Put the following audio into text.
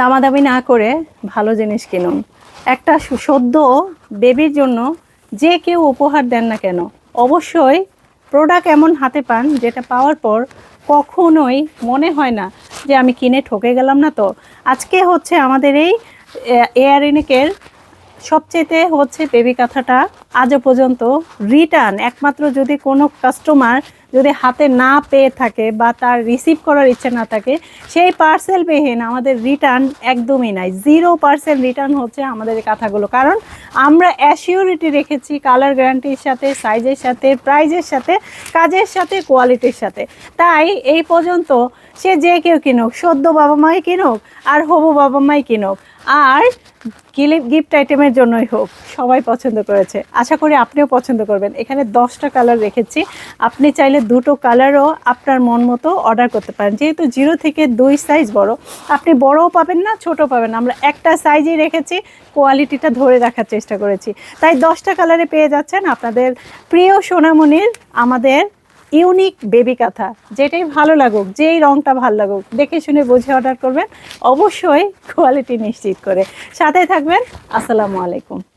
দামাদামি না করে ভালো জিনিস কিনুন। একটা সদ্য বেবির জন্য যে কেউ উপহার দেন না কেন, অবশ্যই প্রোডাক্ট এমন হাতে পান যেটা পাওয়ার পর কখনোই মনে হয় না যে আমি কিনে ঠকে গেলাম না তো। আজকে হচ্ছে আমাদের এই এয়ারিনিকের সবচেয়েতে হচ্ছে বেবি কাঁথাটা আজও পর্যন্ত রিটার্ন একমাত্র যদি কোনো কাস্টমার যদি হাতে না পেয়ে থাকে বা তার রিসিভ করার ইচ্ছে না থাকে, সেই পার্সেল বিহীন আমাদের রিটার্ন একদমই নাই। জিরো পার্সেন্ট রিটার্ন হচ্ছে আমাদের কাঁথাগুলো। কারণ আমরা অ্যাসিওরিটি রেখেছি কালার গ্যারান্টির সাথে সাইজের সাথে প্রাইজের সাথে, কাজের সাথে কোয়ালিটির সাথে। তাই এই পর্যন্ত সে যে কেউ কিনুক, সদ্য বাবা মাই কিনুক আর হবু বাবা মাই কিনুক আর গিফট আইটেমের জন্যই হোক, সবাই পছন্দ করেছে। আশা করি আপনিও পছন্দ করবেন। এখানে দশটা কালার রেখেছি। আপনি চাইলে দুটো কালারও আপনার মন মতো অর্ডার করতে পারেন। যেহেতু জিরো থেকে দুই সাইজ বড়, আপনি বড়ও পাবেন না ছোট পাবেন আমরা একটা সাইজই রেখেছি কোয়ালিটিটা ধরে রাখার চেষ্টা করেছি। তাই দশটা কালারে পেয়ে যাচ্ছেন আপনাদের প্রিয় সোনামণির, আমাদের ইউনিক বেবি কাঁথা, যেটাই ভালো লাগুক, যেই রংটা ভালো লাগুক, দেখে শুনে বুঝে অর্ডার করবেন, অবশ্যই কোয়ালিটি নিশ্চিত করে। সাথে থাকবেন, আসসালামু আলাইকুম।